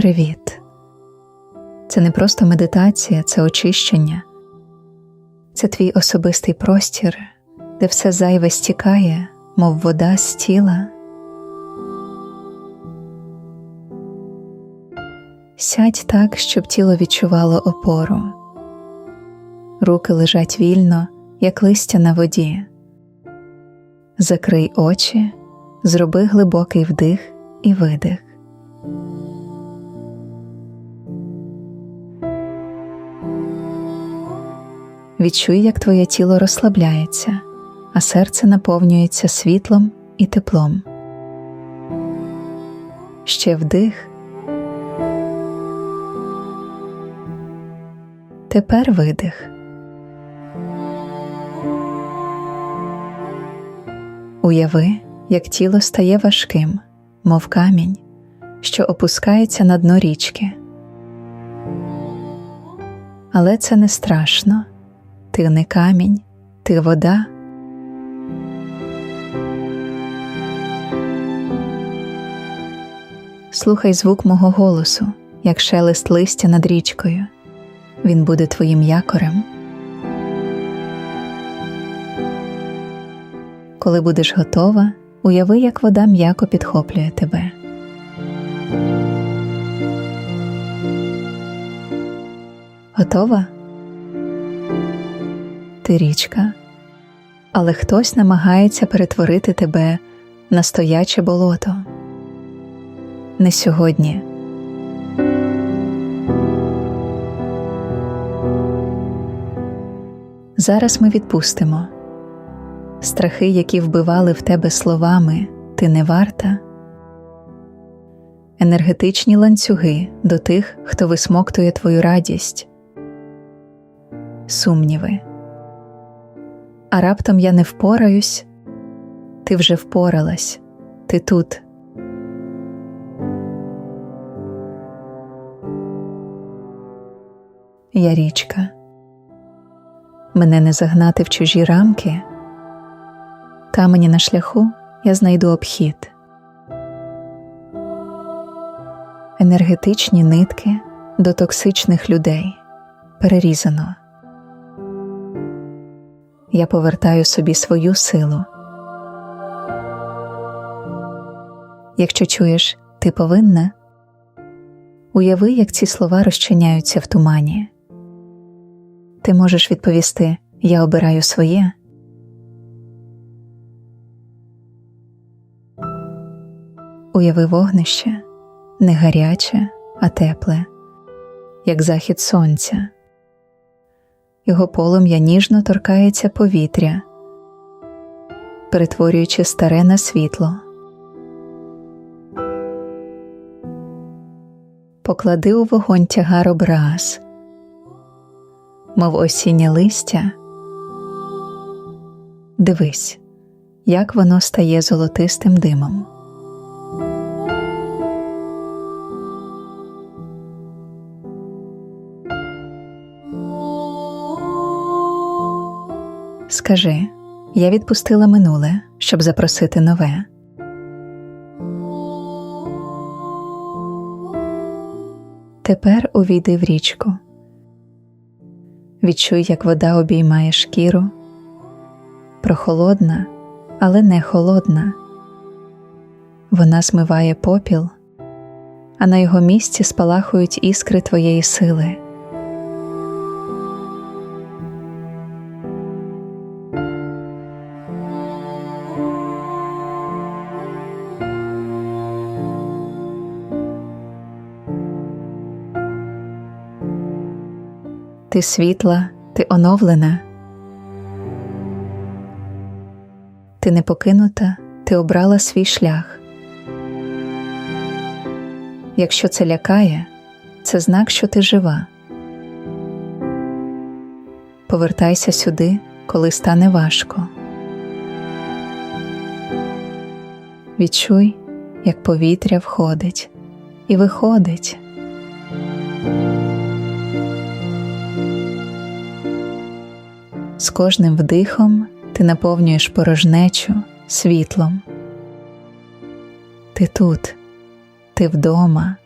Привіт. Це не просто медитація, це очищення, це твій особистий простір, де все зайве стікає, мов вода з тіла. Сядь так, щоб тіло відчувало опору, руки лежать вільно, як листя на воді. Закрий очі, зроби глибокий вдих і видих. Відчуй, як твоє тіло розслабляється, а серце наповнюється світлом і теплом. Ще вдих. Тепер видих. Уяви, як тіло стає важким, мов камінь, що опускається на дно річки. Але це не страшно ти не камінь, ти вода. Слухай звук мого голосу, як шелест листя над річкою. Він буде твоїм якорем. Коли будеш готова, уяви, як вода м'яко підхоплює тебе. Готова? Ти річка, але хтось намагається перетворити тебе на стояче болото. Не сьогодні. Зараз ми відпустимо страхи, які вбивали в тебе словами ти не варта, енергетичні ланцюги до тих, хто висмоктує твою радість, сумніви. А раптом я не впораюсь, ти вже впоралась, ти тут. Я річка, мене не загнати в чужі рамки, камені на шляху я знайду обхід, енергетичні нитки до токсичних людей. Перерізано. Я повертаю собі свою силу. Якщо чуєш, ти повинна, уяви, як ці слова розчиняються в тумані. Ти можеш відповісти Я обираю своє. Уяви вогнище не гаряче, а тепле, як захід сонця. Його полум'я ніжно торкається повітря, перетворюючи старе на світло. Поклади у вогонь тягар образ, мов осіннє листя. Дивись, як воно стає золотистим димом. Скажи я відпустила минуле, щоб запросити нове. Тепер увійди в річку. Відчуй, як вода обіймає шкіру, прохолодна, але не холодна. Вона змиває попіл, а на його місці спалахують іскри твоєї сили. Ти світла, ти оновлена, ти не покинута, ти обрала свій шлях. Якщо це лякає, це знак, що ти жива. Повертайся сюди, коли стане важко. Відчуй, як повітря входить і виходить. З кожним вдихом ти наповнюєш порожнечу світлом. Ти тут, ти вдома,